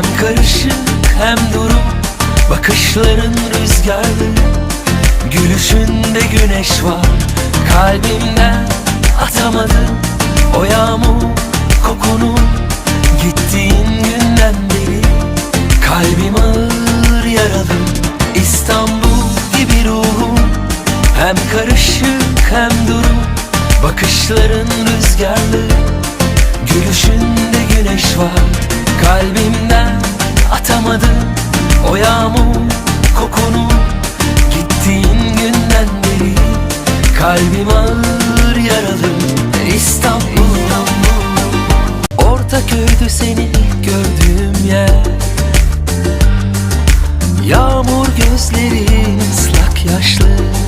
Hem karışık hem duru Bakışların rüzgarlı Gülüşünde güneş var Kalbimden atamadım O yağmur kokunu. Gittiğin günden beri Kalbim ağır yaralı İstanbul gibi ruhum Hem karışık hem duru Bakışların rüzgarlı Gülüşünde güneş var Kalbimden atamadım O yağmur kokunu. Gittiğin günden beri Kalbim ağır yaralı İstanbul. Ortaköy'dü seni ilk gördüğüm yer. Yağmur gözlerin ıslak yaşlı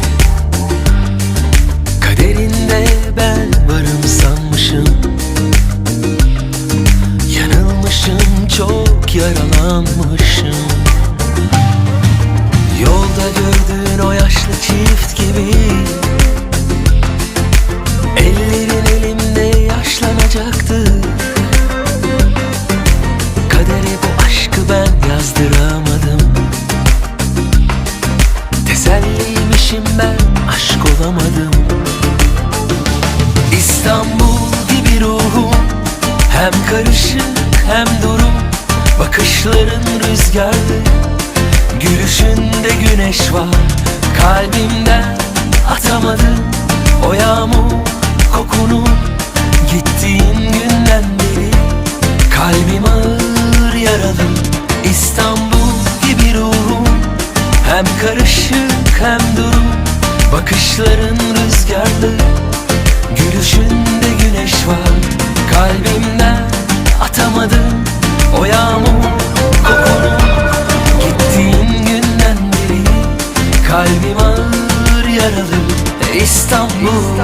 yaralanmışım. Yolda gördüğün o yaşlı çift gibi. Ellerin elimde yaşlanacaktı. Kadere bu aşkı ben yazdıramadım. Teselliymişim ben aşk olamadım. İstanbul gibi ruhum Hem karışık Bakışların rüzgarlı Gülüşünde güneş var. Kalbimden atamadım O yağmur kokunu. Gittiğin günden beri Kalbim ağır yaralı. İstanbul gibi ruhum Hem karışık hem duru. Bakışların rüzgarlı Gülüşünde Kalbim ağır yaralı İstanbul,